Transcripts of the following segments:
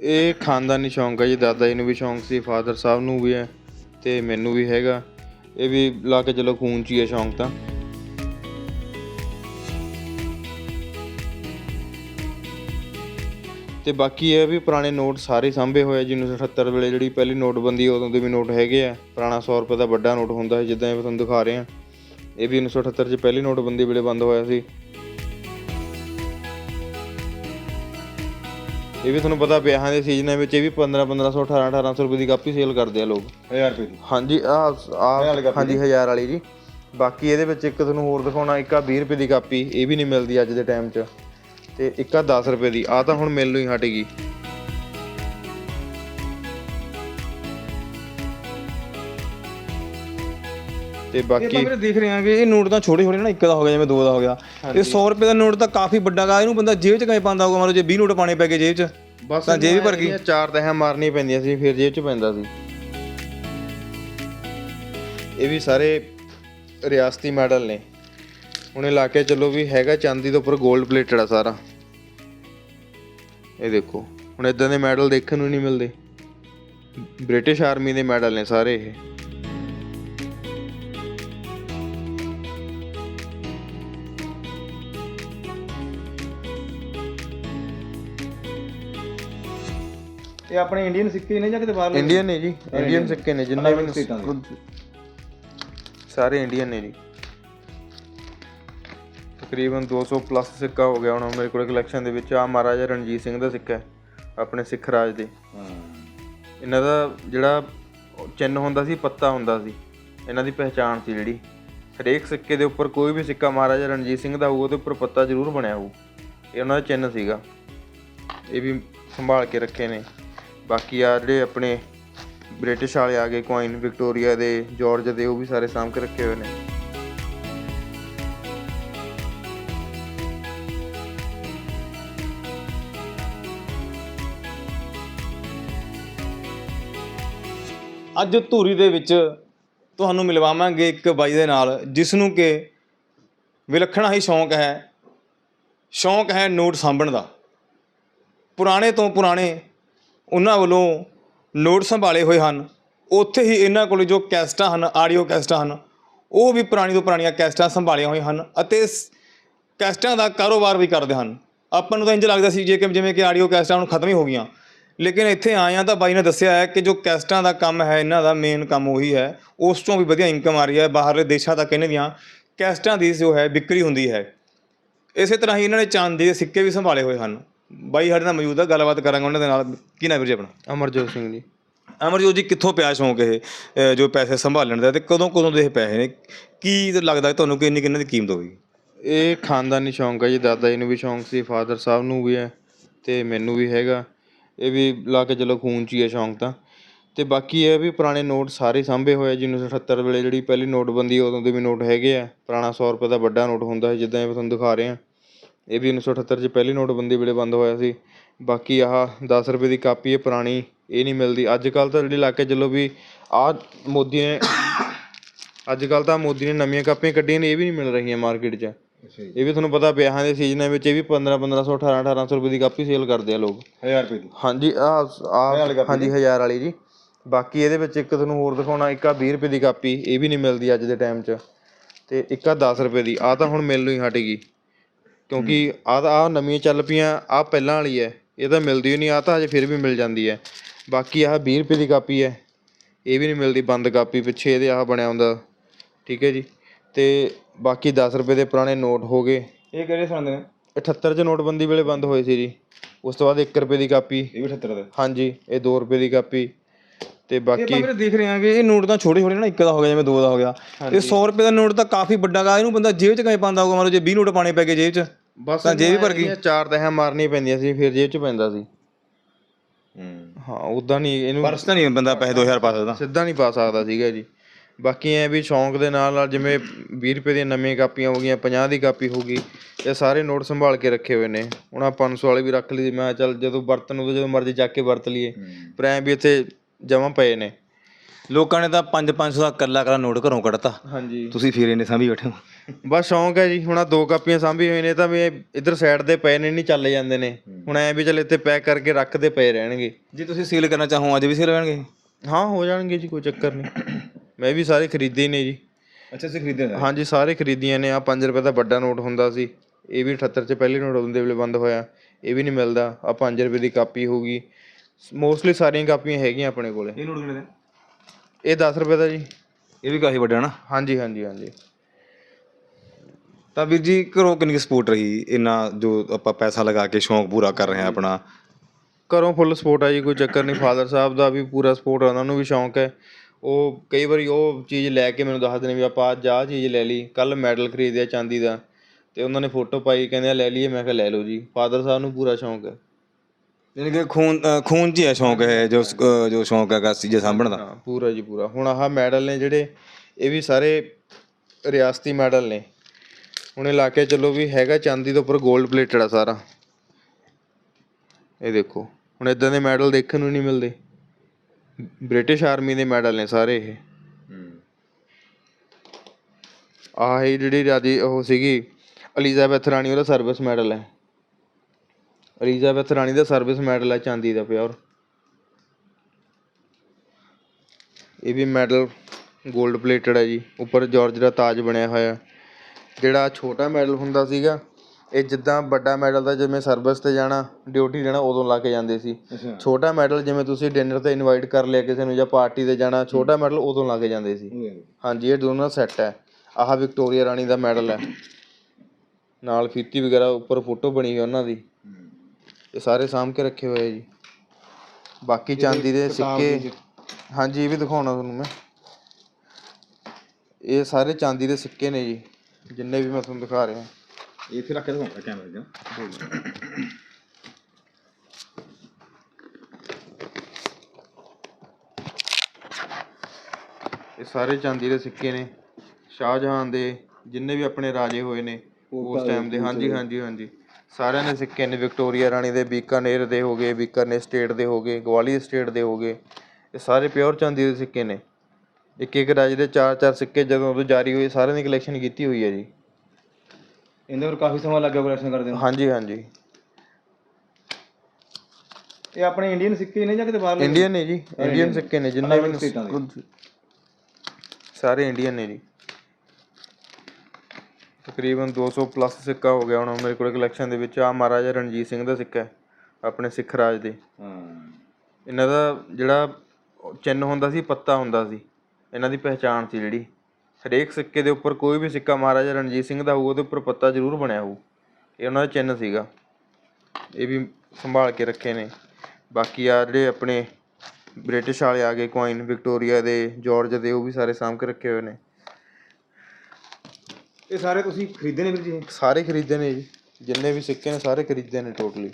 ਇਹ ਖਾਨਦਾਨੀ ਸ਼ੌਂਕ ਹੈ ਜੀ, ਦਾਦਾ ਜੀ ਨੂੰ ਵੀ ਸ਼ੌਂਕ ਸੀ, ਫਾਦਰ ਸਾਹਿਬ ਨੂੰ ਵੀ ਹੈ ਤੇ ਮੈਨੂੰ ਵੀ ਹੈਗਾ। ਇਹ ਵੀ ਲਾ ਕੇ ਚਲੋ ਖੂਨ ਚ ਹੀ ਹੈ ਸ਼ੌਂਕ ਤਾਂ। ਤੇ ਬਾਕੀ ਇਹ ਵੀ ਪੁਰਾਣੇ ਨੋਟ ਸਾਰੇ ਸਾਂਭੇ ਹੋਏ ਆ ਜੀ 1978 ਵੇਲੇ ਜਿਹੜੀ ਪਹਿਲੀ ਨੋਟਬੰਦੀ ਉਦੋਂ ਦੇ ਵੀ ਨੋਟ ਹੈਗੇ ਆ। ਪੁਰਾਣਾ 100 ਰੁਪਏ ਦਾ ਵੱਡਾ ਨੋਟ ਹੁੰਦਾ ਹੈ ਜਿੱਦਾਂ ਇਹ ਤੁਹਾਨੂੰ ਦਿਖਾ ਰਹੇ ਆ ਇਹ ਵੀ 1978 ਚ ਪਹਿਲੀ ਨੋਟਬੰਦੀ ਵੇਲੇ ਬੰਦ ਹੋਇਆ ਸੀ। ਇਹ ਵੀ ਤੁਹਾਨੂੰ ਪਤਾ ਵਿਆਹਾਂ ਦੇ ਸੀਜ਼ਨਾਂ ਵਿੱਚ ਇਹ ਵੀ 15 1500 18 1800 ਰੁਪਏ ਦੀ ਕਾਪੀ ਸੇਲ ਕਰਦੇ ਆ ਲੋਕ। 1000 ਰੁਪਏ ਦੀ। ਹਾਂਜੀ ਆ ਆ ਹਾਂਜੀ 1000 ਵਾਲੀ ਜੀ। ਬਾਕੀ ਇਹਦੇ ਵਿੱਚ ਇੱਕ ਤੁਹਾਨੂੰ ਹੋਰ ਦਿਖਾਉਣਾ ਇੱਕ ਆ 20 ਰੁਪਏ ਦੀ ਕਾਪੀ ਇਹ ਵੀ ਨਹੀਂ ਮਿਲਦੀ ਅੱਜ ਦੇ ਟਾਈਮ 'ਚ। ਤੇ ਇੱਕ ਆ 10 ਰੁਪਏ ਦੀ ਆ ਤਾਂ ਹੁਣ ਮਿਲ ਨੂੰ ਹੀ ਹਟ ਗਈ। ਤੇ ਬਾਕੀ ਵੀਰੇ ਦੇਖ ਰਹੇ ਆ ਕਿ ਇਹ ਨੋਟ ਤਾਂ ਛੋਟੇ ਛੋਟੇ ਨਾ ਇੱਕ ਦਾ ਹੋ ਗਿਆ ਜਿਵੇਂ ਦੋ ਦਾ ਹੋ ਗਿਆ। ਇਹ 100 ਰੁਪਏ ਦਾ ਨੋਟ ਤਾਂ ਕਾਫੀ ਵੱਡਾ ਗਾ ਇਹਨੂੰ ਬੰਦਾ ਜੇਬ 'ਚ ਕਿਵੇਂ ਪਾਉਂਦਾ ਹੋਊਗਾ? ਮੰਨ ਲਓ ਜੇ 20 ਨੋਟ ਪਾਣੇ ਪੈ ਗਏ ਜੇਬ 'ਚ ਬਸ ਤਾਂ ਜੇਬ ਹੀ ਭਰ ਗਈ। ਚਾਰ ਦਹਾਂ ਮਾਰਨੀਆਂ ਪੈਂਦੀਆਂ ਸੀ ਫਿਰ ਜੇਬ 'ਚ ਪੈਂਦਾ ਸੀ। ਇਹ ਵੀ ਸਾਰੇ ਰਿਆਸਤੀ ਮੈਡਲ ਨੇ। ਹੁਣ ਇਹ ਲਾ ਕੇ ਚੱਲੋ ਵੀ ਹੈਗਾ ਚਾਂਦੀ ਦੇ ਉੱਪਰ 골ਡ ਪਲੇਟਡ ਆ ਸਾਰਾ। ਇਹ ਦੇਖੋ ਹੁਣ ਇਦਾਂ ਦੇ ਮੈਡਲ ਦੇਖਣ ਨੂੰ ਨਹੀਂ ਮਿਲਦੇ। ਬ੍ਰਿਟਿਸ਼ ਆਰਮੀ ਦੇ ਮੈਡਲ ਨੇ ਸਾਰੇ ਇਹ। ਇਹ ਆਪਣੇ ਇੰਡੀਅਨ ਸਿੱਕੇ ਨੇ ਜਾਂ ਕਿਤੇ ਬਾਹਰ ਇੰਡੀਅਨ ਨੇ ਜੀ ਇੰਡੀਅਨ ਸਿੱਕੇ ਨੇ ਜਿੰਨੇ ਵੀ ਸਟੇਟਾਂ ਦੇ। ਸਾਰੇ ਇੰਡੀਅਨ ਨੇ ਜੀ। ਤਕਰੀਬਨ 200 ਪਲੱਸ ਸਿੱਕਾ ਹੋ ਗਿਆ ਹੁਣ ਮੇਰੇ ਕੋਲ ਕਲੈਕਸ਼ਨ ਦੇ ਵਿੱਚ। ਆ ਮਹਾਰਾਜਾ ਰਣਜੀਤ ਸਿੰਘ ਦਾ ਸਿੱਕਾ ਹੈ ਆਪਣੇ ਸਿੱਖ ਰਾਜ ਦੇ। ਇਹਨਾਂ ਦਾ ਜਿਹੜਾ ਚਿੰਨ ਹੁੰਦਾ ਸੀ ਪੱਤਾ ਹੁੰਦਾ ਸੀ। ਇਹਨਾਂ ਦੀ ਪਹਿਚਾਣ ਸੀ ਜਿਹੜੀ। ਹਰੇਕ ਸਿੱਕੇ ਦੇ ਉੱਪਰ ਕੋਈ ਵੀ ਸਿੱਕਾ ਮਹਾਰਾਜਾ ਰਣਜੀਤ ਸਿੰਘ ਦਾ ਹੋਊ ਉਹਦੇ ਉੱਪਰ ਪੱਤਾ ਜ਼ਰੂਰ ਬਣਿਆ ਹੋਊ। ਇਹ ਉਹਨਾਂ ਦਾ ਚਿੰਨ ਸੀਗਾ। ਇਹ ਵੀ ਸੰਭਾਲ ਕੇ ਰੱਖੇ ਨੇ। ਬਾਕੀ ਆ ਜਿਹੜੇ ਆਪਣੇ ਬ੍ਰਿਟਿਸ਼ ਵਾਲੇ ਆ ਗਏ ਕੁਆਇਨ ਵਿਕਟੋਰੀਆ ਦੇ, ਜਾਰਜ ਦੇ, ਉਹ ਵੀ ਸਾਰੇ ਸਾਂਭ ਕੇ ਰੱਖੇ ਹੋਏ ਨੇ। ਅੱਜ ਧੂਰੀ ਦੇ ਵਿੱਚ ਤੁਹਾਨੂੰ ਮਿਲਵਾਵਾਂਗੇ ਇੱਕ ਬਾਈ ਦੇ ਨਾਲ ਜਿਸ ਨੂੰ ਕਿ ਵਿਲੱਖਣਾ ਹੀ ਸ਼ੌਂਕ ਹੈ। ਸ਼ੌਂਕ ਹੈ ਨੋਟ ਸਾਂਭਣ ਦਾ। ਪੁਰਾਣੇ ਤੋਂ ਪੁਰਾਣੇ ਉਹਨਾਂ ਵੱਲੋਂ ਨੋਟ ਸੰਭਾਲੇ ਹੋਏ ਹਨ। ਉੱਥੇ ਹੀ ਇਹਨਾਂ ਕੋਲ ਜੋ ਕੈਸਟਾਂ ਹਨ, ਆਡੀਓ ਕੈਸਟਾਂ ਹਨ, ਉਹ ਵੀ ਪੁਰਾਣੀ ਤੋਂ ਪੁਰਾਣੀਆਂ ਕੈਸਟਾਂ ਸੰਭਾਲੀਆਂ ਹੋਈਆਂ ਹਨ ਅਤੇ ਕੈਸਟਾਂ ਦਾ ਕਾਰੋਬਾਰ ਵੀ ਕਰਦੇ ਹਨ। ਆਪਾਂ ਨੂੰ ਤਾਂ ਇੰਜ ਲੱਗਦਾ ਸੀ ਜੇ ਕਿ ਜਿਵੇਂ ਕਿ ਆਡੀਓ ਕੈਸਟਾਂ ਹੁਣ ਖਤਮ ਹੀ ਹੋ ਗਈਆਂ। ਲੇਕਿਨ ਇੱਥੇ ਆਏ ਆ ਤਾਂ ਬਾਈ ਨੇ ਦੱਸਿਆ ਹੈ ਕਿ ਜੋ ਕੈਸਟਾਂ ਦਾ ਕੰਮ ਹੈ, ਇਹਨਾਂ ਦਾ ਮੇਨ ਕੰਮ ਉਹੀ ਹੈ। ਉਸ ਤੋਂ ਵੀ ਵਧੀਆ ਇਨਕਮ ਆ ਰਹੀ ਹੈ, ਬਾਹਰਲੇ ਦੇਸ਼ਾਂ ਤੱਕ ਇਹਨਾਂ ਦੀਆਂ ਕੈਸਟਾਂ ਦੀ ਜੋ ਹੈ, ਵਿਕਰੀ ਹੁੰਦੀ ਹੈ। ਇਸੇ ਤਰ੍ਹਾਂ ਹੀ ਇਹਨਾਂ ਨੇ ਚਾਂਦੀ ਦੇ ਸਿੱਕੇ ਵੀ ਸੰਭਾਲੇ ਹੋਏ ਹਨ। ਬਾਈ ਸਾਡੇ ਨਾਲ ਮੌਜੂਦ ਹੈ ਗੱਲਬਾਤ ਕਰਾਂਗੇ ਉਹਨਾਂ ਦੇ ਨਾਲ। ਕੀ ਨਾਮ ਵੀਰ ਜੀ ਆਪਣਾ? ਅਮਰਜੋਤ ਸਿੰਘ ਜੀ। ਅਮਰਜੋਤ ਜੀ ਕਿੱਥੋਂ ਪਿਆ ਸ਼ੌਂਕ ਇਹ ਜੋ ਪੈਸੇ ਸੰਭਾਲਣ ਦਾ ਤੇ ਕਦੋਂ ਕਦੋਂ ਦੇ ਇਹ ਪੈਸੇ ਨੇ? ਕੀ ਲੱਗਦਾ ਤੁਹਾਨੂੰ ਕਿ ਇੰਨੀ ਕਿੰਨੇ ਦੀ ਕੀਮਤ ਹੋਵੇਗੀ ਇਹ ਖਾਨਦਾਨੀ ਸ਼ੌਂਕ ਹੈ ਜੀ ਦਾਦਾ ਜੀ ਨੂੰ ਵੀ ਸ਼ੌਂਕ ਸੀ ਫਾਦਰ ਸਾਹਿਬ ਨੂੰ ਵੀ ਹੈ ਤੇ ਮੈਨੂੰ ਵੀ ਹੈਗਾ। ਇਹ ਵੀ ਲਾ ਕੇ ਚਲੋ ਖੂਨ ਚ ਹੀ ਹੈ ਸ਼ੌਂਕ ਤਾਂ। ਤੇ ਬਾਕੀ ਇਹ ਵੀ ਪੁਰਾਣੇ ਨੋਟ ਸਾਰੇ ਸਾਂਭੇ ਹੋਏ ਆ ਜੀ 1978 ਵੇਲੇ ਜਿਹੜੀ ਪਹਿਲੀ ਨੋਟਬੰਦੀ ਉਦੋਂ ਦੇ ਵੀ ਨੋਟ ਹੈਗੇ ਆ। ਪੁਰਾਣਾ 100 ਰੁਪਏ ਦਾ ਵੱਡਾ ਨੋਟ ਹੁੰਦਾ ਸੀ ਜਿੱਦਾਂ ਇਹ ਤੁਹਾਨੂੰ ਦਿਖਾ ਰਹੇ। ਆ ਇਹ ਵੀ 1978 ਚ ਪਹਿਲੀ ਨੋਟਬੰਦੀ ਵੇਲੇ ਬੰਦ ਹੋਇਆ ਸੀ। ਬਾਕੀ ਆਹ 10 ਰੁਪਏ ਦੀ ਕਾਪੀ ਹੈ ਪੁਰਾਣੀ ਇਹ ਨਹੀਂ ਮਿਲਦੀ। ਅੱਜ ਕੱਲ ਤਾਂ ਜਿਹੜੀ ਲਾ ਕੇ ਚੱਲੋ ਵੀ ਆਹ ਮੋਦੀ ਨੇ ਅੱਜ ਕੱਲ ਤਾਂ ਮੋਦੀ ਨੇ ਨਵੀਆਂ ਕਾਪੀਆਂ ਕੱਢੀਆਂ ਨੇ ਇਹ ਵੀ ਨਹੀਂ ਮਿਲ ਰਹੀਆਂ ਮਾਰਕੀਟ 'ਚ। ਇਹ ਵੀ ਤੁਹਾਨੂੰ ਪਤਾ ਵਿਆਹਾਂ ਦੇ ਸੀਜ਼ਨਾਂ ਵਿੱਚ ਇਹ ਵੀ 15 1500 18 1800 ਰੁਪਏ ਦੀ ਕਾਪੀ ਸੇਲ ਕਰਦੇ ਆ ਲੋਕ। 1000 ਰੁਪਏ ਦੀ। ਹਾਂਜੀ ਆ ਆ ਹਾਂਜੀ 1000 ਵਾਲੀ ਜੀ। ਬਾਕੀ ਇਹਦੇ ਵਿੱਚ ਇੱਕ ਤੁਹਾਨੂੰ ਹੋਰ ਦਿਖਾਉਣਾ ਇੱਕ ਆ 20 ਰੁਪਏ ਦੀ ਕਾਪੀ ਇਹ ਵੀ ਨਹੀਂ ਮਿਲਦੀ ਅੱਜ ਦੇ ਟਾਈਮ 'ਚ। ਤੇ ਇੱਕ ਆ 10 ਰੁਪਏ ਦੀ ਆ ਤਾਂ ਹੁਣ ਮਿਲ ਨੂੰ ਹੀ ਹਟ ਗਈ ਕਿਉਂਕਿ ਆ ਤਾਂ ਆ ਨਵੀਆਂ ਚੱਲ ਪਈਆਂ ਆ ਪਹਿਲਾਂ ਵਾਲੀ ਹੈ ਇਹ ਤਾਂ ਮਿਲਦੀ ਹੀ ਨਹੀਂ ਆ ਤਾਂ ਹਜੇ ਫਿਰ ਵੀ ਮਿਲ ਜਾਂਦੀ ਹੈ। ਬਾਕੀ ਆਹ 20 ਰੁਪਏ ਦੀ ਕਾਪੀ ਹੈ ਇਹ ਵੀ ਨਹੀਂ ਮਿਲਦੀ ਬੰਦ ਕਾਪੀ ਪਿੱਛੇ ਇਹਦੇ ਆਹ ਬਣਿਆ ਹੁੰਦਾ ਠੀਕ ਹੈ ਜੀ। ਤੇ ਬਾਕੀ 10 ਰੁਪਏ ਦੇ ਪੁਰਾਣੇ ਨੋਟ ਹੋ ਗਏ ਇਹ ਕਿਹੜੇ ਸੁਣਦੇ ਨੇ? 78 ਚ ਨੋਟਬੰਦੀ ਵੇਲੇ ਬੰਦ ਹੋਏ ਸੀ ਜੀ ਉਸ ਤੋਂ ਬਾਅਦ 1 ਰੁਪਏ ਦੀ ਕਾਪੀ ਇਹ ਵੀ 78 ਦਾ। ਹਾਂਜੀ ਇਹ 2 ਰੁਪਏ ਦੀ ਕਾਪੀ ਤੇ ਇਹ ਬਾਕੀ ਆਪਾਂ ਵੀਰੇ ਦੇਖ ਰਹੇ ਆ ਕਿ ਇਹ ਨੋਟ ਤਾਂ ਛੋਟੇ ਛੋਟੇ ਨਾ ਇੱਕ ਦਾ ਹੋ ਗਿਆ ਜਿਵੇਂ ਦੋ ਦਾ ਹੋ ਗਿਆ। ਇਹ 100 ਰੁਪਏ ਦਾ ਨੋਟ ਤਾਂ ਕਾਫੀ ਵੱਡਾ ਗਾ ਇਹਨੂੰ ਬੰਦਾ ਜੇਬ 'ਚ ਕਿਵੇਂ ਪਾਉਂਦਾ ਹੋਊਗਾ ਲਓ ਜੇ 20 ਨੋਟ ਪਾਣੇ ਪੈ ਗਏ ਜੇਬ 'ਚ? ਬਸ ਤਾਂ ਜੇਬ ਹੀ ਭਰ ਗਈ। ਇਹਦੀਆਂ ਚਾਰ ਦਹਾਂ ਮਾਰਨੀਆਂ ਪੈਂਦੀਆਂ ਸੀ ਫਿਰ ਜੇਬ 'ਚ ਪੈਂਦਾ ਸੀ। ਹਾਂ। ਉਦਾਂ ਨਹੀਂ ਇਹਨੂੰ ਪਰਸ ਤਾਂ ਨਹੀਂ ਬੰਦਾ ਪੈਸੇ 2000 ਪਾ ਸਕਦਾ। ਸਿੱਧਾ ਨਹੀਂ ਪਾ ਸਕਦਾ ਸੀਗਾ ਜੀ। ਬਾਕੀ ਐ ਵੀ ਸ਼ੌਂਕ ਦੇ ਨਾਲ ਨਾਲ ਜਿਵੇਂ 20 ਰੁਪਏ ਦੀਆਂ ਨਵੀਆਂ ਕਾਪੀਆਂ ਹੋ ਗਈਆਂ 50 ਦੀ ਕਾਪੀ ਹੋ ਗਈ ਇਹ ਸਾਰੇ ਨੋਟ ਸੰਭਾਲ ਕੇ ਰੱਖੇ ਹੋਏ ਨੇ। ਹੁਣ ਆ 500 ਵਾਲੇ ਵੀ ਰੱਖ ਲਈ ਮੈਂ ਕਿਹਾ ਚੱਲ ਜਦੋਂ ਵਰਤਨ ਉਦੋਂ ਜਦੋਂ ਮਰਜ਼ੀ ਚੱਕ ਕੇ ਵਰਤ ਲਈਏ। ਪਰ ਐਂ ਵੀ ਇੱਥੇ ਜਮਾ ਪਏ ਨੇ। ਲੋਕਾਂ ਨੇ ਤਾਂ 5-500 ਦਾ ਕੱਲਾ ਕੱਲਾ ਨੋਟ ਘਰੋਂ ਕੱਢਤਾ। ਹਾਂਜੀ। ਤੁਸੀਂ ਫਿਰ ਇਹਨੇ ਸਾਂਭੀ ਬੈਠੇ ਹੋ। ਬਸ ਸ਼ੌਂਕ ਹੈ ਜੀ ਹੁਣ ਆ ਦੋ ਕਾਪੀਆਂ ਸਾਂਭੀ ਹੋਏ ਨੇ ਤਾਂ ਵੀ ਇੱਧਰ ਸਾਈਡ ਦੇ ਪਏ ਨੇ ਨਹੀਂ ਚੱਲੇ ਜਾਂਦੇ ਨੇ। ਹੁਣ ਐ ਵੀ ਚੱਲ ਇੱਥੇ ਪੈਕ ਕਰਕੇ ਰੱਖਦੇ ਪਏ ਰਹਿਣਗੇ। ਜੇ ਤੁਸੀਂ ਸੇਲ ਕਰਨਾ ਚਾਹੋ ਅੱਜ ਵੀ ਸੇਲ ਹੋਣਗੇ? ਹਾਂ ਹੋ ਜਾਣਗੇ ਜੀ ਕੋਈ ਚੱਕਰ ਨਹੀਂ। ਮੈਂ ਵੀ ਸਾਰੇ ਖਰੀਦੇ ਨੇ ਜੀ। ਅੱਛਾ ਤੁਸੀਂ ਖਰੀਦੇ ਹਾਂਜੀ ਸਾਰੇ ਖਰੀਦੀਆਂ ਨੇ। ਆ 5 ਰੁਪਏ ਦਾ ਵੱਡਾ ਨੋਟ ਹੁੰਦਾ ਸੀ। ਇਹ ਵੀ 78 ਚ ਪਹਿਲੀ ਨੋਟ ਹੁੰਦੇ ਵੇਲੇ ਬੰਦ ਹੋਇਆ। ਇਹ ਵੀ ਨਹੀਂ ਮਿਲਦਾ। ਆ 5 ਰੁਪਏ ਦੀ ਕਾਪੀ ਹੋਊਗੀ ਮੋਸਟਲੀ ਸਾਰੀਆਂ ਕਾਪੀਆਂ ਹੈਗੀਆਂ ਆਪਣੇ ਕੋਲੇ। ਇਹ ਨੋਟ ਕਿੰਨੇ ਦੇ ਇਹ 10 ਰੁਪਏ ਦਾ ਜੀ। ਇਹ ਵੀ ਕਾਫੀ ਵੱਡਾ ਨਾ? ਹਾਂਜੀ ਹਾਂਜੀ ਹਾਂਜੀ। ਤਾਂ ਵੀਰ ਜੀ ਘਰੋਂ ਕਿੰਨੀ ਸਪੋਰਟ ਰਹੀ? ਇਹਨਾਂ ਜੋ ਆਪਾਂ ਪੈਸਾ ਲਗਾ ਕੇ ਸ਼ੌਂਕ ਪੂਰਾ ਕਰ ਰਹੇ ਹਾਂ ਆਪਣਾ। ਘਰੋਂ ਫੁੱਲ ਸਪੋਰਟ ਹੈ ਜੀ ਕੋਈ ਚੱਕਰ ਨਹੀਂ। ਫਾਦਰ ਸਾਹਿਬ ਦਾ ਵੀ ਪੂਰਾ ਸਪੋਰਟ ਹੈ ਉਹਨਾਂ ਨੂੰ ਵੀ ਸ਼ੌਂਕ ਹੈ। ਉਹ ਕਈ ਵਾਰੀ ਉਹ ਚੀਜ਼ ਲੈ ਕੇ ਮੈਨੂੰ ਦੱਸਦੇ ਨੇ ਵੀ ਆਪਾਂ ਅੱਜ ਆਹ ਚੀਜ਼ ਲੈ ਲਈ ਕੱਲ ਮੈਡਲ ਖਰੀਦਿਆ ਚਾਂਦੀ ਦਾ। ਤੇ ਉਹਨਾਂ ਨੇ ਫੋਟੋ ਪਾਈ ਕਹਿੰਦੇ ਆ ਲੈ ਲਈਏ। ਮੈਂ ਕਿਹਾ ਲੈ ਲਓ ਜੀ। ਫਾਦਰ ਸਾਹਿਬ ਨੂੰ ਪੂਰਾ ਸ਼ੌਂਕ ਹੈ। ਯਾਨੀ ਕਿ ਖੂਨ ਅ, ਖੂਨ 'ਚ ਹੀ ਸ਼ੌਂਕ ਹੈ ਜੋ ਅ, ਜੋ ਸ਼ੌਂਕ ਹੈਗਾ ਚੀਜ਼ਾਂ ਸਾਂਭਣ ਦਾ। ਹਾਂ ਪੂਰਾ ਜੀ ਪੂਰਾ। ਹੁਣ ਆਹ ਮੈਡਲ ਨੇ ਜਿਹੜੇ ਇਹ ਵੀ ਸਾਰੇ ਰਿਆਸਤੀ ਮੈਡਲ ਨੇ। ਹੁਣ ਇਹ ਲਾ ਕੇ ਚੱਲੋ ਵੀ ਹੈਗਾ ਚਾਂਦੀ ਦੇ ਉੱਪਰ 골ਡ ਪਲੇਟਡ ਆ ਸਾਰਾ। ਇਹ ਦੇਖੋ ਹੁਣ ਇਦਾਂ ਦੇ ਮੈਡਲ ਦੇਖਣ ਨੂੰ ਨਹੀਂ ਮਿਲਦੇ। ਬ੍ਰਿਟਿਸ਼ ਆਰਮੀ ਦੇ ਮੈਡਲ ਨੇ ਸਾਰੇ ਇਹ। ਆਹ ਇਹ ਜਿਹੜੀ ਰਾਜੀ ਉਹ ਸੀਗੀ ਐਲਿਜ਼ਾਬੈਥ ਰਾਣੀ ਉਹਦਾ ਸਰਵਿਸ ਮੈਡਲ ਹੈ। ਐਲਿਜ਼ਾਬੈਥ ਰਾਣੀ ਦਾ ਸਰਵਿਸ ਮੈਡਲ ਹੈ ਚਾਂਦੀ ਦਾ ਪਿਓਰ ਇਹ ਵੀ ਮੈਡਲ 골ਡ ਪਲੇਟਡ ਹੈ ਜੀ। ਉੱਪਰ ਜਾਰਜ ਦਾ ਤਾਜ ਬਣਿਆ ਹੋਇਆ। ਜਿਹੜਾ ਛੋਟਾ ਮੈਡਲ ਹੁੰਦਾ ਸੀਗਾ ਇਹ ਜਿੱਦਾਂ ਵੱਡਾ ਮੈਡਲ ਦਾ ਜਿਵੇਂ ਸਰਵਿਸ ਤੇ ਜਾਣਾ ਡਿਊਟੀ ਦੇਣਾ ਉਦੋਂ ਲਾ ਕੇ ਜਾਂਦੇ ਸੀ। ਛੋਟਾ ਮੈਡਲ ਜਿਵੇਂ ਤੁਸੀਂ ਡਿਨਰ ਤੇ ਇਨਵਾਈਟ ਕਰ ਲਿਆ ਕਿਸੇ ਨੂੰ ਜਾਂ ਪਾਰਟੀ ਤੇ ਜਾਣਾ ਛੋਟਾ ਮੈਡਲ ਉਦੋਂ ਲਾ ਕੇ ਜਾਂਦੇ ਸੀ। ਹਾਂਜੀ ਇਹ ਦੋਨੋਂ ਸੈੱਟ ਹੈ ਆਹ ਵਿਕਟੋਰੀਆ ਰਾਣੀ ਦਾ ਮੈਡਲ ਹੈ ਨਾਲ ਫੀਤੀ ਵਗੈਰਾ ਉੱਪਰ ਫੋਟੋ ਬਣੀ ਹੋਈ ਉਹਨਾਂ ਦੀ। ਇਹ ਸਾਰੇ ਸਾਂਭ ਕੇ ਰੱਖੇ ਹੋਏ ਆ ਜੀ। ਬਾਕੀ ਚਾਂਦੀ ਦੇ ਸਿੱਕੇ ਹਾਂਜੀ ਇਹ ਵੀ ਦਿਖਾਉਣਾ ਤੁਹਾਨੂੰ ਮੈਂ। ਇਹ ਸਾਰੇ ਚਾਂਦੀ ਦੇ ਸਿੱਕੇ ਨੇ ਜੀ ਜਿੰਨੇ ਵੀ ਮੈਂ ਤੁਹਾਨੂੰ ਦਿਖਾ ਰਿਹਾ। ਇਹ ਇੱਥੇ ਰੱਖ ਕੇ ਦਿਖਾਉਂਦਾ ਕੈਮਰੇ 'ਚ। ਇਹ ਸਾਰੇ ਚਾਂਦੀ ਦੇ ਸਿੱਕੇ ਨੇ। ਸ਼ਾਹਜਹਾਨ ਦੇ ਜਿੰਨੇ ਵੀ ਆਪਣੇ ਰਾਜੇ ਹੋਏ ਨੇ ਉਸ ਟਾਈਮ ਦੇ ਹਾਂਜੀ ਹਾਂਜੀ ਹਾਂਜੀ। ਸਾਰਿਆਂ ਦੇ ਸਿੱਕੇ ਨੇ ਵਿਕਟੋਰੀਆ ਰਾਣੀ ਦੇ ਬੀਕਾਨੇਰ ਦੇ ਹੋ ਗਏ ਬੀਕਾਨੇਰ ਸਟੇਟ ਦੇ ਹੋ ਗਏ ਗਵਾਲੀਅਰ ਸਟੇਟ ਦੇ ਹੋ ਗਏ। ਇਹ ਸਾਰੇ ਪਿਓਰ ਚਾਂਦੀ ਦੇ ਸਿੱਕੇ ਨੇ। ਇੱਕ ਇੱਕ ਰਾਜੇ ਦੇ ਚਾਰ ਚਾਰ ਸਿੱਕੇ ਜਦੋਂ ਤੋਂ ਜਾਰੀ ਹੋਏ ਸਾਰਿਆਂ ਦੀ ਕਲੈਕਸ਼ਨ ਕੀਤੀ ਹੋਈ ਹੈ ਜੀ। ਇਹਦੇ ਪਰ ਕਾਫੀ ਸਮਾਂ ਲੱਗਿਆ ਕਲੈਕਸ਼ਨ ਕਰਦੇ ਨੂੰ। ਹਾਂਜੀ ਹਾਂਜੀ। ਇਹ ਆਪਣੇ ਇੰਡੀਅਨ ਸਿੱਕੇ ਨੇ ਜਾਂ ਕਿਤੇ ਬਾਹਰ ਇੰਡੀਅਨ ਨੇ ਜੀ। ਇੰਡੀਅਨ ਸਿੱਕੇ ਨੇ ਜਿੰਨੇ ਵੀ। ਸਾਰੇ ਇੰਡੀਅਨ ਨੇ ਜੀ। ਤਕਰੀਬਨ 200 ਪਲੱਸ ਸਿੱਕਾ ਹੋ ਗਿਆ ਹੁਣ ਮੇਰੇ ਕੋਲ ਕਲੈਕਸ਼ਨ ਦੇ ਵਿੱਚ। ਆ ਮਹਾਰਾਜਾ ਰਣਜੀਤ ਸਿੰਘ ਦਾ ਸਿੱਕਾ ਹੈ ਆਪਣੇ ਸਿੱਖ ਰਾਜ ਦੇ। ਹਾਂ। ਇਹਨਾਂ ਦਾ ਜਿਹੜਾ ਚਿੰਨ ਹੁੰਦਾ ਸੀ ਪੱਤਾ ਹੁੰਦਾ ਸੀ ਇਹਨਾਂ ਦੀ ਪਹਿਚਾਣ ਸੀ ਜਿਹੜੀ। ਹਰੇਕ ਸਿੱਕੇ ਦੇ ਉੱਪਰ ਕੋਈ ਵੀ ਸਿੱਕਾ ਮਹਾਰਾਜਾ ਰਣਜੀਤ ਸਿੰਘ ਦਾ ਹੋਊ ਉਹਦੇ ਉੱਪਰ ਪੱਤਾ ਜ਼ਰੂਰ ਬਣਿਆ ਹੋਊ। ਇਹ ਉਹਨਾਂ ਦਾ ਚਿੰਨ ਸੀਗਾ। ਇਹ ਵੀ ਸੰਭਾਲ ਕੇ ਰੱਖੇ ਨੇ। ਬਾਕੀ ਆ ਜਿਹੜੇ ਆਪਣੇ ਬ੍ਰਿਟਿਸ਼ ਵਾਲੇ ਆ ਗਏ ਕੁਆਇਨ ਵਿਕਟੋਰੀਆ ਦੇ ਜਾਰਜ ਦੇ ਉਹ ਵੀ ਸਾਰੇ ਸਾਂਭ ਕੇ ਰੱਖੇ ਹੋਏ ਨੇ। ਇਹ ਸਾਰੇ ਤੁਸੀਂ ਖਰੀਦੇ ਨੇ ਵੀਰ ਜੀ ਸਾਰੇ ਖਰੀਦੇ ਨੇ ਜੀ। ਜਿੰਨੇ ਵੀ ਸਿੱਕੇ ਨੇ ਸਾਰੇ ਖਰੀਦੇ ਨੇ ਟੋਟਲੀ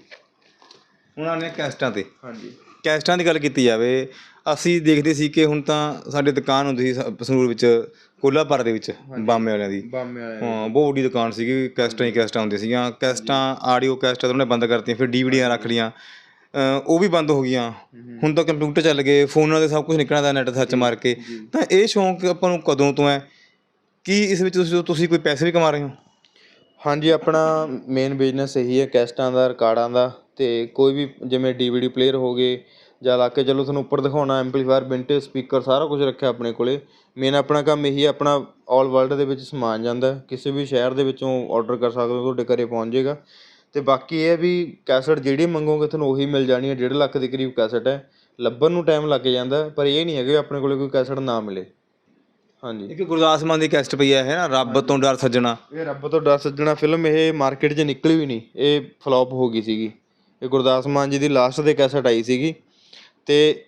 ਹੁਣ ਆਨੇ ਕੈਸਟਾਂ ਤੇ। ਹਾਂਜੀ। ਕੈਸਟਾਂ ਦੀ ਗੱਲ ਕੀਤੀ ਜਾਵੇ ਅਸੀਂ ਦੇਖਦੇ ਸੀ ਕਿ ਹੁਣ ਤਾਂ ਸਾਡੇ ਦੁਕਾਨ ਹੁੰਦੀ ਸੀ ਸ- ਸੰਗਰੂਰ ਵਿੱਚ ਕੋਲਾਪੁਰ ਦੇ ਵਿੱਚ ਬਾਮੇ ਵਾਲਿਆਂ ਦੀ। ਬਾਮੇ ਵਾਲੇ ਹਾਂ ਬਹੁਤ ਵੱਡੀ ਦੁਕਾਨ ਸੀਗੀ ਕੈਸਟਾਂ ਹੀ ਕੈਸਟਾਂ ਹੁੰਦੀਆਂ ਸੀਗੀਆਂ। ਕੈਸਟਾਂ ਆਡੀਓ ਕੈਸਟਾਂ ਤਾਂ ਉਹਨੇ ਬੰਦ ਕਰਤੀਆਂ ਫਿਰ ਡੀਵੀਡੀਆਂ ਰੱਖ ਲਈਆਂ। ਅ, ਉਹ ਵੀ ਬੰਦ ਹੋ ਗਈਆਂ। ਹੁਣ ਤਾਂ ਕੰਪਿਊਟਰ ਚੱਲ ਗਏ ਫੋਨਾਂ ਤੇ ਸਭ ਕੁਝ ਨਿਕਲਣਾ ਦਾ ਨੈਟ ਸਰਚ ਮਾਰ ਕੇ। ਤਾਂ ਇਹ ਸ਼ੌਂਕ ਆਪਾਂ ਨੂੰ ਕਦੋਂ ਤੋਂ ਹੈ? ਕੀ ਇਸ ਵਿੱਚ ਤੁਸੀਂ ਤੁਸੀਂ ਕੋਈ ਪੈਸੇ ਵੀ ਕਮਾ ਰਹੇ ਹੋ? ਹਾਂਜੀ, ਆਪਣਾ ਮੇਨ ਬਿਜ਼ਨਸ ਇਹੀ ਹੈ, ਕੈਸਟਾਂ ਦਾ, ਰਿਕਾਰਡਾਂ ਦਾ ਅਤੇ ਕੋਈ ਵੀ ਜਿਵੇਂ ਡੀਵੀਡੀ ਪਲੇਅਰ ਹੋ ਗਏ ਜਾਂ ਲਾ ਕੇ ਚਲੋ, ਤੁਹਾਨੂੰ ਉੱਪਰ ਦਿਖਾਉਣਾ ਐਂਪਲੀਫਾਇਰ ਵਿੰਟੇਜ ਸਪੀਕਰ ਸਾਰਾ ਕੁਝ ਰੱਖਿਆ ਆਪਣੇ ਕੋਲੇ। ਮੇਨ ਆਪਣਾ ਕੰਮ ਇਹੀ ਹੈ, ਆਪਣਾ ਆਲ ਵਰਲਡ ਦੇ ਵਿੱਚ ਸਮਾਨ ਜਾਂਦਾ ਕਿਸੇ ਵੀ ਸ਼ਹਿਰ ਦੇ ਵਿੱਚੋਂ ਆਰਡਰ ਕਰ ਸਕਦੇ ਹੋ, ਤੁਹਾਡੇ ਘਰੇ ਪਹੁੰਚ ਜਾਏਗਾ। ਅਤੇ ਬਾਕੀ ਇਹ ਹੈ ਵੀ ਕੈਸਟ ਜਿਹੜੀ ਮੰਗੋਗੇ, ਤੁਹਾਨੂੰ ਉਹੀ ਮਿਲ ਜਾਣੀ ਹੈ, ਡੇਢ ਲੱਖ ਦੇ ਕਰੀਬ ਕੈਸਟ ਹੈ। ਲੱਭਣ ਨੂੰ ਟਾਈਮ ਲੱਗ ਜਾਂਦਾ ਪਰ ਇਹ ਨਹੀਂ ਹੈਗਾ ਵੀ ਆਪਣੇ ਕੋਲੇ ਕੋਈ ਕੈਸਟ ਨਾ ਮਿਲੇ। ਹਾਂਜੀ। ਇੱਕ ਗੁਰਦਾਸ ਮਾਨ ਦੀ ਕੈਸਟ ਪਈ ਹੈ ਹੈ ਨਾ? ਰੱਬ ਤੋਂ ਡਰ ਸੱਜਣਾ। ਇਹ ਰੱਬ ਤੋਂ ਡਰ ਸੱਜਣਾ ਫਿਲਮ ਇਹ ਮਾਰਕੀਟ 'ਚ ਨਿਕਲੀ ਵੀ ਨਹੀਂ। ਇਹ ਫਲॉप ਹੋ ਗਈ ਸੀਗੀ। ਇਹ ਗੁਰਦਾਸ ਮਾਨ ਜੀ ਦੀ ਲਾਸਟ ਦੇ ਕੈਸਟ ਆਈ ਸੀਗੀ। ਤੇ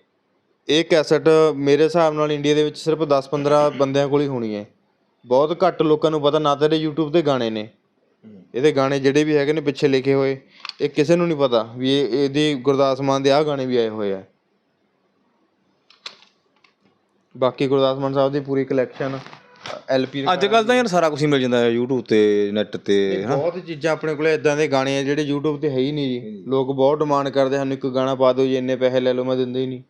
ਇਹ ਕੈਸਟ ਮੇਰੇ ਹਿਸਾਬ ਨਾਲ ਇੰਡੀਆ ਦੇ ਵਿੱਚ ਸਿਰਫ 10-15 ਬੰਦਿਆਂ ਕੋਲ ਹੀ ਹੋਣੀ ਹੈ। ਬਹੁਤ ਘੱਟ ਲੋਕਾਂ ਨੂੰ ਪਤਾ ਨਾ ਤਾਂ ਇਹਦੇ YouTube ਤੇ ਗਾਣੇ ਨੇ। ਇਹਦੇ ਗਾਣੇ ਜਿਹੜੇ ਵੀ ਹੈਗੇ ਨੇ ਪਿੱਛੇ ਲਿਖੇ ਹੋਏ। ਇਹ ਕਿਸੇ ਨੂੰ ਨਹੀਂ ਪਤਾ ਵੀ ਇਹ ਇਹਦੀ ਗੁਰਦਾਸ ਮਾਨ ਦੇ ਆਹ ਗਾਣੇ ਵੀ ਆਏ ਹੋਏ ਆ। ਬਾਕੀ ਗੁਰਦਾਸ ਮਾਨ ਸਾਹਿਬ ਦੀ ਪੂਰੀ ਕਲੈਕਸ਼ਨ ਐਲਪੀ ਅੱਜ ਕੱਲ ਤਾਂ ਯਾਰ ਸਾਰਾ ਕੁਝ ਹੀ ਮਿਲ ਜਾਂਦਾ ਹੈ YouTube ਤੇ ਨੈਟ ਤੇ ਹਨਾ ਬਹੁਤ ਚੀਜ਼ਾਂ ਆਪਣੇ ਕੋਲੇ ਇਦਾਂ ਦੇ ਗਾਣੇ ਆ ਜਿਹੜੇ YouTube ਤੇ ਹੈ ਹੀ ਨਹੀਂ ਜੀ। ਲੋਕ ਬਹੁਤ ਡਿਮਾਂਡ ਕਰਦੇ ਹਨ ਇੱਕ ਗਾਣਾ ਪਾ ਦਿਓ ਜੀ ਇੰਨੇ ਪੈਸੇ ਲੈ ਲਓ ਮੈਂ ਦਿੰਦਾ ਹੀ ਨਹੀਂ।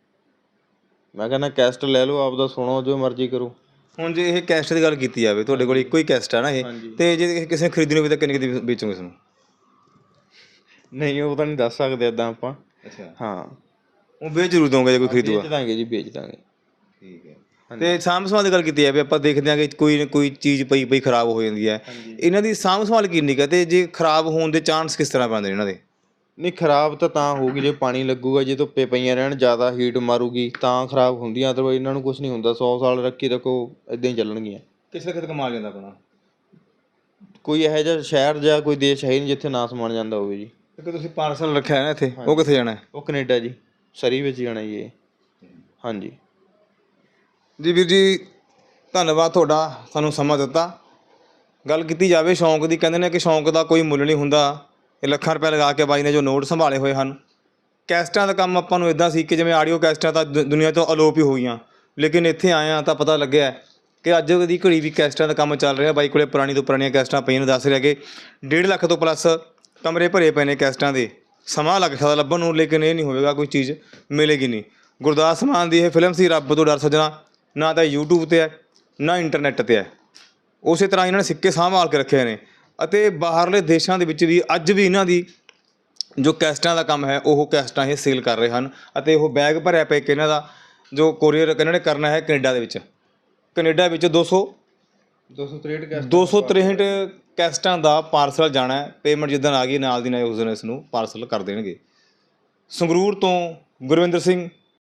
ਮੈਂ ਕਹਿੰਦਾ ਕੈਸਟ ਲੈ ਲਓ ਆਪਦਾ ਸੁਣੋ ਜੋ ਮਰਜ਼ੀ ਕਰੋ। ਹੁਣ ਜੇ ਇਹ ਕੈਸਟ ਦੀ ਗੱਲ ਕੀਤੀ ਜਾਵੇ ਤੁਹਾਡੇ ਕੋਲ ਇੱਕੋ ਹੀ ਕੈਸਟ ਹੈ ਨਾ ਇਹ। ਤੇ ਜੇ ਕਿਸੇ ਨੇ ਖਰੀਦਣੀ ਹੋਵੇ ਤਾਂ ਕਿੰਨੇ ਕਿਤੇ ਵੇਚੋਗੇ ਇਸ ਨੂੰ? ਨਹੀਂ ਉਹ ਤਾਂ ਨਹੀਂ ਦੱਸ ਸਕਦੇ ਇਦਾਂ ਆਪਾਂ। ਅੱਛਾ। ਹਾਂ। ਉਹ ਵੇਚ ਜ਼ਰੂਰ ਦੋਗੇ ਜੇ ਕੋਈ ਖਰੀਦੂਗਾ ਵੇਚ ਦਾਂਗੇ ਜੀ ਵੇਚ ਦਾਂਗੇ। ਠੀਕ ਹੈ। ਤੇ ਸਾਂਭ ਸੰਭਾਲ ਦੀ ਗੱਲ ਕੀਤੀ ਜਾਵੇ ਆਪਾਂ ਦੇਖਦੇ ਹਾਂ ਕਿ ਕੋਈ ਨਾ ਕੋਈ ਚੀਜ਼ ਪਈ ਪਈ ਖਰਾਬ ਹੋ ਜਾਂਦੀ ਹੈ। ਇਹਨਾਂ ਦੀ ਸਾਂਭ ਸੰਭਾਲ ਕਿੰਨੀ ਕੁ ਹੈ ਤੇ ਜੇ ਖਰਾਬ ਹੋਣ ਦੇ ਚਾਂਸ ਕਿਸ ਤਰ੍ਹਾਂ ਬਣਦੇ ਨੇ ਇਹਨਾਂ ਦੇ? ਨਹੀਂ ਖਰਾਬ ਤਾਂ ਤਾਂ ਹੋਊਗੀ ਜੇ ਪਾਣੀ ਲੱਗੂਗਾ ਜੇ ਧੁੱਪੇ ਪਈਆਂ ਰਹਿਣ ਜ਼ਿਆਦਾ ਹੀਟ ਮਾਰੂਗੀ ਤਾਂ ਖਰਾਬ ਹੁੰਦੀਆਂ ਅਦਰਵਾਈਜ਼ ਇਹਨਾਂ ਨੂੰ ਕੁਝ ਨਹੀਂ ਹੁੰਦਾ 100 ਸਾਲ ਰੱਖੀ ਰੱਖੋ ਇਦਾਂ ਹੀ ਚੱਲਣਗੀਆਂ। ਕਿਸੇ ਖਤ ਕਮਾ ਜਾਂਦਾ ਆਪਣਾ। ਕੋਈ ਇਹੋ ਜਿਹਾ ਸ਼ਹਿਰ ਜਾਂ ਕੋਈ ਦੇਸ਼ ਹੈ ਨਹੀਂ ਜਿੱਥੇ ਨਾ ਸਮਾਨ ਜਾਂਦਾ ਹੋਵੇ ਜੀ। ਇੱਕ ਤੁਸੀਂ ਪਾਰਸਲ ਰੱਖਿਆ ਹੈ ਨਾ ਇੱਥੇ ਉਹ ਕਿੱਥੇ ਜਾਣਾ ਹੈ? ਉਹ ਕੈਨੇਡਾ ਜੀ ਸਰੀ ਵਿੱਚ ਜਾਣਾ ਜੀ ਇਹ। ਹਾਂਜੀ। ਜੀ ਵੀਰ ਜੀ, ਧੰਨਵਾਦ ਤੁਹਾਡਾ ਸਾਨੂੰ ਸਮਾਂ ਦਿੱਤਾ। ਗੱਲ ਕੀਤੀ ਜਾਵੇ ਸ਼ੌਂਕ ਦੀ, ਕਹਿੰਦੇ ਨੇ ਕਿ ਸ਼ੌਂਕ ਦਾ ਕੋਈ ਮੁੱਲ ਨਹੀਂ ਹੁੰਦਾ। ਇਹ ਲੱਖਾਂ ਰੁਪਏ ਲਗਾ ਕੇ ਬਾਈ ਨੇ ਜੋ ਨੋਟ ਸੰਭਾਲੇ ਹੋਏ ਹਨ। ਕੈਸਟਾਂ ਦਾ ਕੰਮ ਆਪਾਂ ਨੂੰ ਇਦਾਂ ਸੀ ਕਿ ਜਿਵੇਂ ਆਡੀਓ ਕੈਸਟਾਂ ਤਾਂ ਦੁ- ਦੁਨੀਆ ਤੋਂ ਅਲੋਪ ਹੀ ਹੋ ਗਈਆਂ। ਲੇਕਿਨ ਇੱਥੇ ਆਏ ਆ ਤਾਂ ਪਤਾ ਲੱਗਿਆ ਕਿ ਅੱਜ ਦੀ ਘੜੀ ਵੀ ਕੈਸਟਾਂ ਦਾ ਕੰਮ ਚੱਲ ਰਿਹਾ। ਬਾਈ ਕੋਲੇ ਪੁਰਾਣੀ ਤੋਂ ਪੁਰਾਣੀਆਂ ਕੈਸਟਾਂ ਪਈਆਂ ਨੇ, ਦੱਸ ਰਿਹਾ ਕਿ 1.5 ਲੱਖ ਤੋਂ ਪਲੱਸ ਕਮਰੇ ਭਰੇ ਪਏ ਨੇ ਕੈਸਟਾਂ ਦੇ। ਸਮਾਂ ਲੱਗ ਸਕਦਾ ਲੱਭਣ ਨੂੰ, ਲੇਕਿਨ ਇਹ ਨਹੀਂ ਹੋਵੇਗਾ, ਕੋਈ ਚੀਜ਼ ਮਿਲੇਗੀ ਨਹੀਂ। ਗੁਰਦਾਸ ਮਾਨ ਦੀ ਇਹ ਫਿਲਮ ਸੀ, ਰੱਬ ਤੋਂ ਡਰ ਸੱਜਣਾ। ਨਾ ਤਾਂ YouTube ਤੇ ਹੈ ਨਾ ਇੰਟਰਨੈਟ ਤੇ ਹੈ। ਉਸੇ ਤਰ੍ਹਾਂ ਇਹਨਾਂ ਨੇ ਸਿੱਕੇ ਸੰਭਾਲ ਕੇ ਰੱਖੇ ਨੇ। ਅਤੇ ਬਾਹਰਲੇ ਦੇਸ਼ਾਂ ਦੇ ਵਿੱਚ ਵੀ ਅੱਜ ਵੀ ਇਹਨਾਂ ਦੀ ਜੋ ਕੈਸਟਾਂ ਦਾ ਕੰਮ ਹੈ ਉਹ ਕੈਸਟਾਂ ਇਹ ਸੇਲ ਕਰ ਰਹੇ ਹਨ। ਅਤੇ ਉਹ ਬੈਗ ਭਰਿਆ ਪਿਆ ਕਿ ਇਹਨਾਂ ਦਾ ਜੋ ਕੋਰੀਅਰ ਇਹਨਾਂ ਨੇ ਕਰਨਾ ਹੈ ਕੈਨੇਡਾ ਦੇ ਵਿੱਚ। ਕੈਨੇਡਾ ਵਿੱਚ 200 263 263 ਕੈਸਟਾਂ ਦਾ ਪਾਰਸਲ ਜਾਣਾ ਹੈ। ਪੇਮੈਂਟ ਜਿੱਦਣ ਆ ਗਈ ਨਾਲ ਦੀ ਨਾਲ ਉਸ ਦਿਨ ਇਸ ਨੂੰ ਪਾਰਸਲ ਕਰ ਦੇਣਗੇ। ਸੰਗਰੂਰ ਤੋਂ ਗੁਰਵਿੰਦਰ ਸਿੰਘ